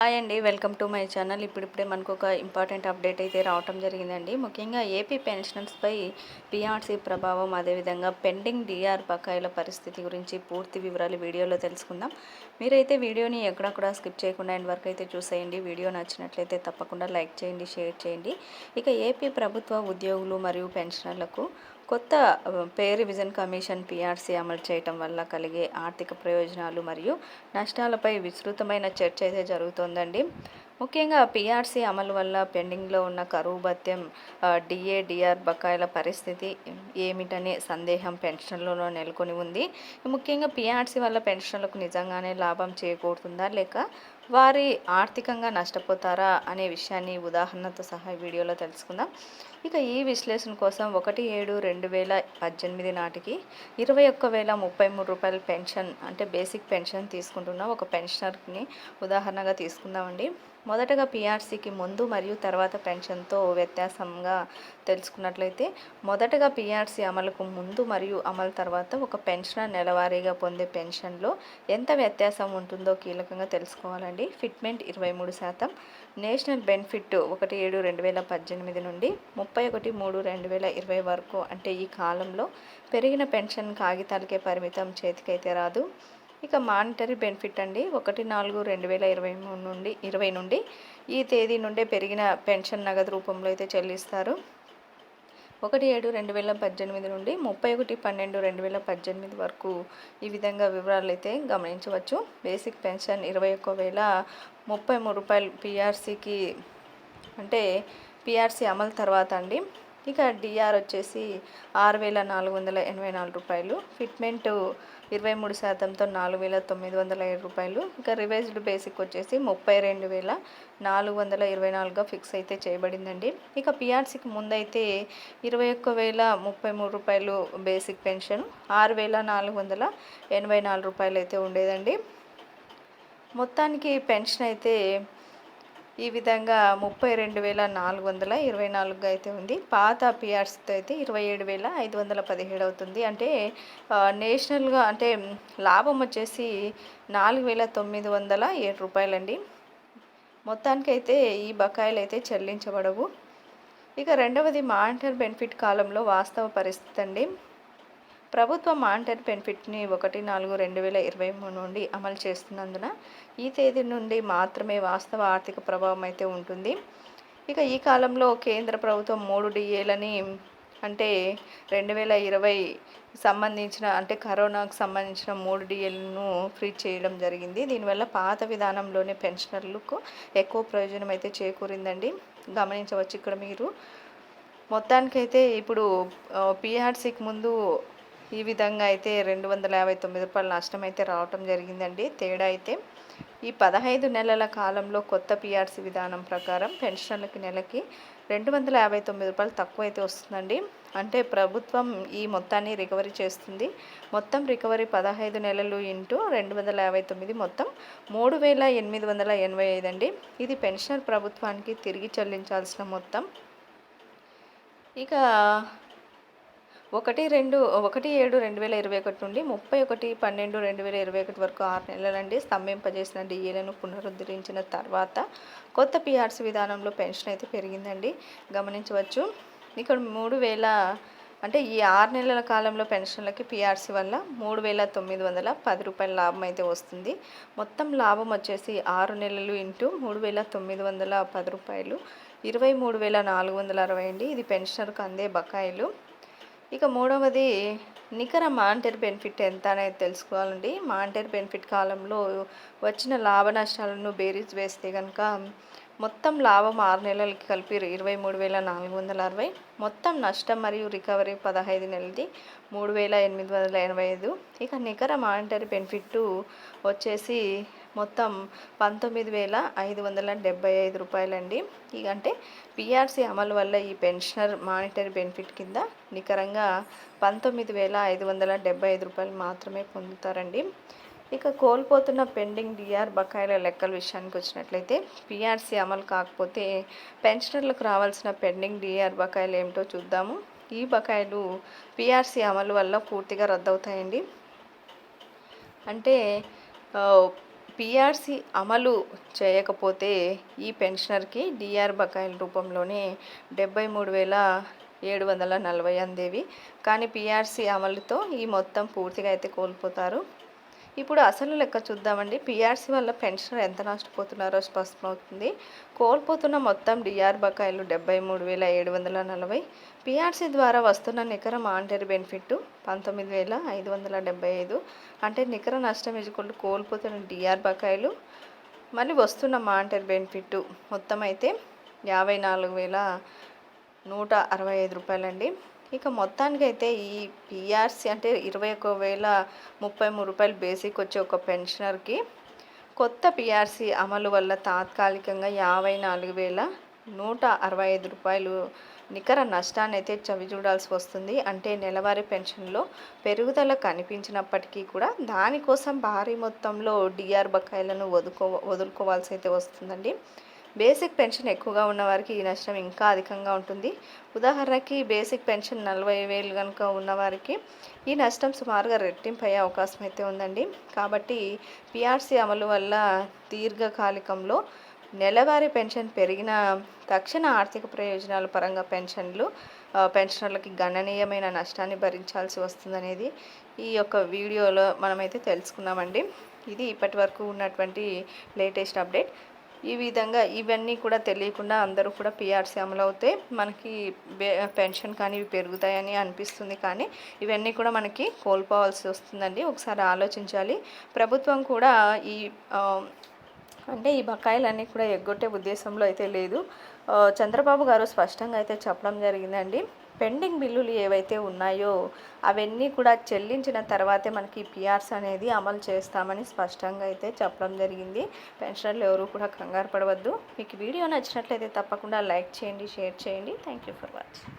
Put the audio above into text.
Hi అండి welcome to my channel. ఇప్పుడిప్పుడే మనకు ఒక ఇంపార్టెంట్ అప్డేట్ అయితే రావటం జరిగిందండి. ముఖ్యంగా ఏపీ పెన్షనర్స్పై పీఆర్సీ ప్రభావం అదేవిధంగా పెండింగ్ డిఆర్ బకాయిల పరిస్థితి గురించి పూర్తి వివరాలు వీడియోలో తెలుసుకుందాం. మీరైతే వీడియోని ఎక్కడక్కడ స్కిప్ చేయకుండా ఎండ్ వరకు అయితే చూసేయండి. వీడియో నచ్చినట్లయితే తప్పకుండా లైక్ చేయండి షేర్ చేయండి. ఇక ఏపీ ప్రభుత్వ ఉద్యోగులు మరియు పెన్షనర్లకు కొత్త పే రివిజన్ కమిషన్ పీఆర్సీ అమలు చేయటం వల్ల కలిగే ఆర్థిక ప్రయోజనాలు మరియు నష్టాలపై విస్తృతమైన చర్చ అయితే జరుగుతోందండి. ముఖ్యంగా పిఆర్సీ అమలు వల్ల పెండింగ్లో ఉన్న కరువు భత్యం డిఏ డిఆర్ బకాయిల పరిస్థితి ఏమిటనే సందేహం పెన్షన్లలో నెలకొని ఉంది. ముఖ్యంగా పీఆర్సీ వల్ల పెన్షన్లకు నిజంగానే లాభం చేకూరుతుందా లేక వారి ఆర్థికంగా నష్టపోతారా అనే విషయాన్ని ఉదాహరణతో సహా వీడియోలో తెలుసుకుందాం. ఇక ఈ విశ్లేషణ కోసం ఒకటి ఏడు రెండు వేల పద్దెనిమిది నాటికి ఇరవై ఒక్క వేల ముప్పై మూడు రూపాయల పెన్షన్ అంటే బేసిక్ పెన్షన్ తీసుకుంటున్న. ఒక పెన్షనర్ని ఉదాహరణగా తీసుకుందామండి. మొదటగా పీఆర్సీకి ముందు మరియు తర్వాత పెన్షన్తో వ్యత్యాసంగా తెలుసుకున్నట్లయితే మొదటగా పీఆర్సీ అమలుకు ముందు మరియు అమలు తర్వాత ఒక పెన్షనర్ నెలవారీగా పొందే పెన్షన్లో ఎంత వ్యత్యాసం ఉంటుందో కీలకంగా తెలుసుకోవాలండి. ఫిట్మెంట్ ఇరవై మూడు శాతం నేషనల్ బెనిఫిట్ ఒకటి ఏడు రెండు వేల పద్దెనిమిది నుండి ముప్పై ఒకటి మూడు రెండు వేల ఇరవై వరకు అంటే ఈ కాలంలో పెరిగిన పెన్షన్ కాగితాలకే పరిమితం చేతికైతే రాదు. ఇక మానిటరీ బెనిఫిట్ అండి. ఒకటి నాలుగు రెండు వేల ఇరవై మూడు నుండి ఇరవై నుండి ఈ తేదీ నుండే పెరిగిన పెన్షన్ నగదు రూపంలో అయితే చెల్లిస్తారు. ఒకటి ఏడు రెండు వేల పద్దెనిమిది నుండి ముప్పై ఒకటి పన్నెండు రెండు వేల పద్దెనిమిది వరకు ఈ విధంగా వివరాలు అయితే గమనించవచ్చు. బేసిక్ పెన్షన్ ఇరవై ఒక్క వేల ముప్పై మూడు రూపాయలు పిఆర్సీకి అంటే పిఆర్సీ అమలు తర్వాత అండి. ఇక డిఆర్ వచ్చేసి ఆరు వేల నాలుగు వందల ఎనభై నాలుగు రూపాయలు. ఫిట్మెంట్ ఇరవై మూడు శాతంతో నాలుగు వేల తొమ్మిది వందల ఏడు రూపాయలు. ఇక రివైజ్డ్ బేసిక్ వచ్చేసి ముప్పై రెండు వేల నాలుగు వందల ఇరవై నాలుగుగా ఫిక్స్ అయితే చేయబడిందండి. ఇక పిఆర్సీకి ముందైతే ఇరవై ఒక్క వేల ముప్పై మూడు రూపాయలు బేసిక్ పెన్షన్ ఆరు వేల నాలుగు వందల ఎనభై నాలుగు రూపాయలు అయితే ఉండేదండి. మొత్తానికి పెన్షన్ అయితే ఈ విధంగా ముప్పై రెండు వేల నాలుగు వందల ఇరవై నాలుగుగా అయితే ఉంది. పాత పిఆర్స్తో అయితే ఇరవై ఏడు వేల ఐదు వందల పదిహేడు అవుతుంది. అంటే నేషనల్గా అంటే లాభం వచ్చేసి నాలుగు వేల తొమ్మిది వందల ఏడు రూపాయలండి. మొత్తానికైతే ఈ బకాయిలు అయితే చెల్లించబడవు. ఇక రెండవది మానిటర్ బెనిఫిట్ కాలంలో వాస్తవ పరిస్థితి అండి. ప్రభుత్వ మానిటరీ బెనిఫిట్ని ఒకటి నాలుగు రెండు వేల ఇరవై మూడు నుండి అమలు చేస్తున్నందున ఈ తేదీ నుండి మాత్రమే వాస్తవ ఆర్థిక ప్రభావం అయితే ఉంటుంది. ఇక ఈ కాలంలో కేంద్ర ప్రభుత్వం మూడు డిఏలని అంటే రెండు వేల ఇరవై సంబంధించిన అంటే కరోనాకు సంబంధించిన మూడు డిఏలను ఫ్రీ చేయడం జరిగింది. దీనివల్ల పాత విధానంలోనే పెన్షనర్లకు ఎక్కువ ప్రయోజనం అయితే చేకూరిందండి. గమనించవచ్చు ఇక్కడ మీరు. మొత్తానికైతే ఇప్పుడు పిఆర్సీకి ముందు ఈ విధంగా అయితే రెండు వందల యాభై తొమ్మిది రూపాయల నష్టం అయితే రావటం జరిగిందండి. తేడా అయితే ఈ పదహైదు నెలల కాలంలో కొత్త పిఆర్సీ విధానం ప్రకారం పెన్షన్లకి నెలకి రెండు వందల యాభై తొమ్మిది రూపాయలు తక్కువ అయితే వస్తుందండి. అంటే ప్రభుత్వం ఈ మొత్తాన్ని రికవరీ చేస్తుంది. మొత్తం రికవరీ పదహైదు నెలలు ఇంటూ రెండు వందల యాభై తొమ్మిది మొత్తం మూడు వేల ఎనిమిది వందల ఎనభై ఐదు అండి. ఇది పెన్షనర్ ప్రభుత్వానికి తిరిగి చెల్లించాల్సిన మొత్తం. ఇక ఒకటి రెండు ఒకటి ఏడు రెండు వేల ఇరవై ఒకటి నుండి ముప్పై ఒకటి పన్నెండు రెండు వేల ఇరవై ఒకటి వరకు ఆరు నెలలండి. స్తంభింపజేసిన డిఏలను పునరుద్ధరించిన తర్వాత కొత్త పిఆర్సీ విధానంలో పెన్షన్ అయితే పెరిగిందండి. గమనించవచ్చు. ఇక్కడ మూడు వేల అంటే ఈ ఆరు నెలల కాలంలో పెన్షన్లకి పిఆర్సీ వల్ల మూడు వేల తొమ్మిది వందల పది రూపాయల లాభం అయితే వస్తుంది. మొత్తం లాభం వచ్చేసి ఆరు నెలలు ఇంటూ మూడు వేల తొమ్మిది వందల పది రూపాయలు. ఇరవై మూడు వేల నాలుగు వందల అరవై అండి. ఇది పెన్షనర్కు అందే బకాయిలు. ఇక మూడవది నికర మానిటరీ బెనిఫిట్ ఎంత అనేది తెలుసుకోవాలండి. మానిటరీ బెనిఫిట్ కాలంలో వచ్చిన లాభ నష్టాలను బేరీజ్ వేస్తే కనుక మొత్తం లాభం ఆరు నెలలకి కలిపి ఇరవై మూడు వేల నాలుగు వందల అరవై. మొత్తం నష్టం మరియు రికవరీ పదహైదు నెలది మూడు వేల ఎనిమిది వందల ఎనభై ఐదు. ఇక నికర మానిటరీ బెనిఫిట్ వచ్చేసి మొత్తం పంతొమ్మిది వేల ఐదు వందల డెబ్బై ఐదు రూపాయలండి. ఇక అంటే పిఆర్సీ అమలు వల్ల ఈ పెన్షనర్ మానిటరీ బెనిఫిట్ కింద నికరంగా పంతొమ్మిది వేల ఐదు వందల డెబ్బై ఐదు రూపాయలు మాత్రమే పొందుతారండి. ఇక కోల్పోతున్న పెండింగ్ డిఆర్ బకాయిల లెక్కల విషయానికి వచ్చినట్లయితే పీఆర్సీ అమలు కాకపోతే పెన్షనర్లకు రావాల్సిన పెండింగ్ డిఆర్ బకాయిలు ఏమిటో చూద్దాము. ఈ బకాయిలు పిఆర్సీ అమలు వల్ల పూర్తిగా రద్దవుతాయండి. అంటే పీఆర్సీ అమలు చేయకపోతే ఈ పెన్షనర్కి డిఆర్ బకాయిల రూపంలోనే డెబ్బై మూడు వేల ఏడు వందల నలభై అందేవి కానీ పీఆర్సీ అమలుతో ఈ మొత్తం పూర్తిగా అయితే కోల్పోతారు. ఇప్పుడు అసలు లెక్క చూద్దామండి. పిఆర్సీ వల్ల పెన్షనర్ ఎంత నష్టపోతున్నారో స్పష్టమవుతుంది. కోల్పోతున్న మొత్తం డిఆర్ బకాయిలు డెబ్బై మూడు వేల ఏడు వందల నలభై. పిఆర్సీ ద్వారా వస్తున్న నికర మానిటరీ బెనిఫిట్ పంతొమ్మిది వేల ఐదు వందల డెబ్బై ఐదు. అంటే నికర నష్టం ఎజుకుంటూ కోల్పోతున్న డిఆర్ బకాయిలు. మళ్ళీ వస్తున్న మానిటరీ బెనిఫిట్ మొత్తం అయితే యాభై నాలుగు వేల నూట అరవై ఐదు రూపాయలండి. ఇక మొత్తానికైతే ఈ పిఆర్సీ అంటే ఇరవై ఒక వేల ముప్పై మూడు రూపాయలు బేసిక్ వచ్చే ఒక పెన్షనర్కి కొత్త పిఆర్సీ అమలు వల్ల తాత్కాలికంగా యాభై నాలుగు వేల నూట అరవై ఐదు రూపాయలు నికర నష్టాన్ని అయితే చవి చూడాల్సి వస్తుంది. అంటే నెలవారీ పెన్షన్లో పెరుగుదల కనిపించినప్పటికీ కూడా దానికోసం భారీ మొత్తంలో డిఆర్ బకాయిలను వదుకో వదులుకోవాల్సి అయితే వస్తుందండి. బేసిక్ పెన్షన్ ఎక్కువగా ఉన్నవారికి ఈ నష్టం ఇంకా అధికంగా ఉంటుంది. ఉదాహరణకి బేసిక్ పెన్షన్ నలభై వేలు కనుక ఉన్నవారికి ఈ నష్టం సుమారుగా రెట్టింపు అయ్యే అవకాశం అయితే ఉందండి. కాబట్టి పిఆర్సీ అమలు వల్ల దీర్ఘకాలికంలో నెలవారీ పెన్షన్ పెరిగిన తక్షణ ఆర్థిక ప్రయోజనాల పరంగా పెన్షన్లు పెన్షనర్లకి గణనీయమైన నష్టాన్ని భరించాల్సి వస్తుందనేది ఈ యొక్క వీడియోలో మనమైతే తెలుసుకున్నామండి. ఇది ఇప్పటి వరకు ఉన్నటువంటి లేటెస్ట్ అప్డేట్. ఈ విధంగా ఇవన్నీ కూడా తెలియకుండా అందరూ కూడా పిఆర్సీ అమలు అవుతే మనకి పెన్షన్ కానీ ఇవి పెరుగుతాయని అనిపిస్తుంది. కానీ ఇవన్నీ కూడా మనకి కోల్పోవాల్సి వస్తుందండి. ఒకసారి ఆలోచించాలి. ప్రభుత్వం కూడా ఈ అంటే ఈ బకాయిలన్నీ కూడా ఎగ్గొట్టే ఉద్దేశంలో అయితే లేదు. చంద్రబాబు గారు స్పష్టంగా అయితే చెప్పడం జరిగిందండి. పెండింగ్ బిల్లులు ఏవైతే ఉన్నాయో అవన్నీ కూడా చెల్లించిన తర్వాతే మనకి పిఆర్స్ అనేది అమలు చేస్తామని స్పష్టంగా అయితే చెప్పడం జరిగింది. పెన్షనర్లు ఎవరు కూడా కంగారు పడవద్దు. మీకు వీడియో నచ్చినట్లయితే తప్పకుండా లైక్ చేయండి షేర్ చేయండి. Thank you for watching